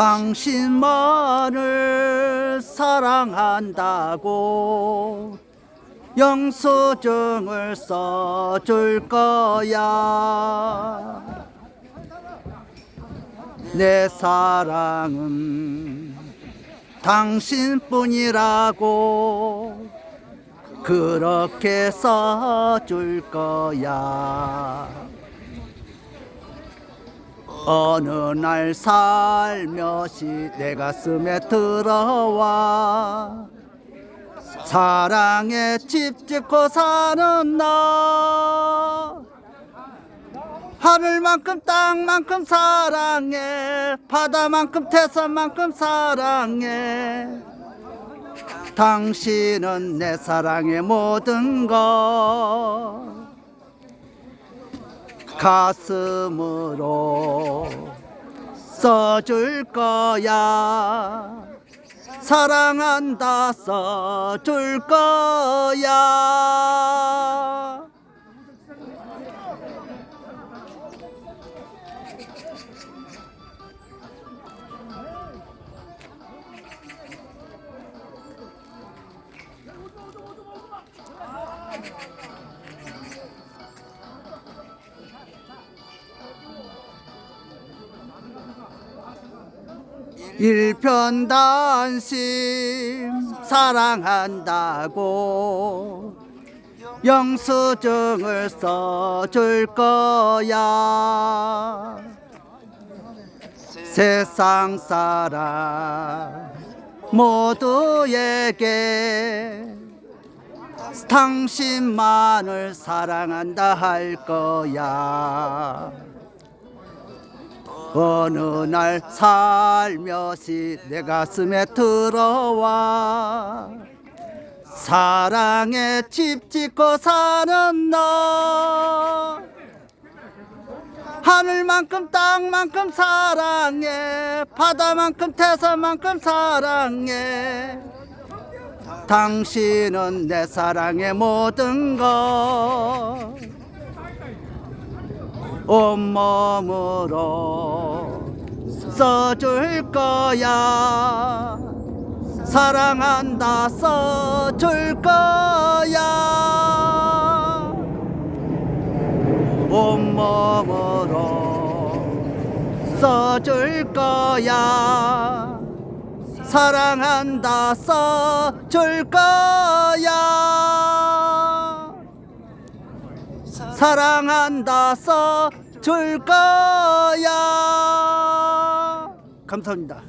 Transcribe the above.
당신만을 사랑한다고 영수증을 써줄 거야. 내 사랑은 당신뿐이라고 그렇게 써줄 거야 어느 날 살며시 내 가슴에 들어와 사랑에 집 짓고 사는 나 하늘만큼 땅만큼 사랑해. 바다만큼 태산만큼 사랑해. 당신은 내 사랑의 모든 것 가슴으로 써줄 거야. 사랑한다 써줄 거야 일편단심 사랑한다고 영수증을 써줄 거야. 세상 사람 모두에게 당신만을 사랑한다 할 거야 어느 날 살며시 내 가슴에 들어와 사랑에 집 짓고 사는 나 하늘만큼 땅만큼 사랑해. 바다만큼 태산만큼 사랑해. 당신은 내 사랑의 모든 것 온몸으로 써줄 거야. 사랑한다 써줄 거야. 온몸으로 써줄 거야. 사랑한다 써줄 거야 사랑한다 써줄 거야. 감사합니다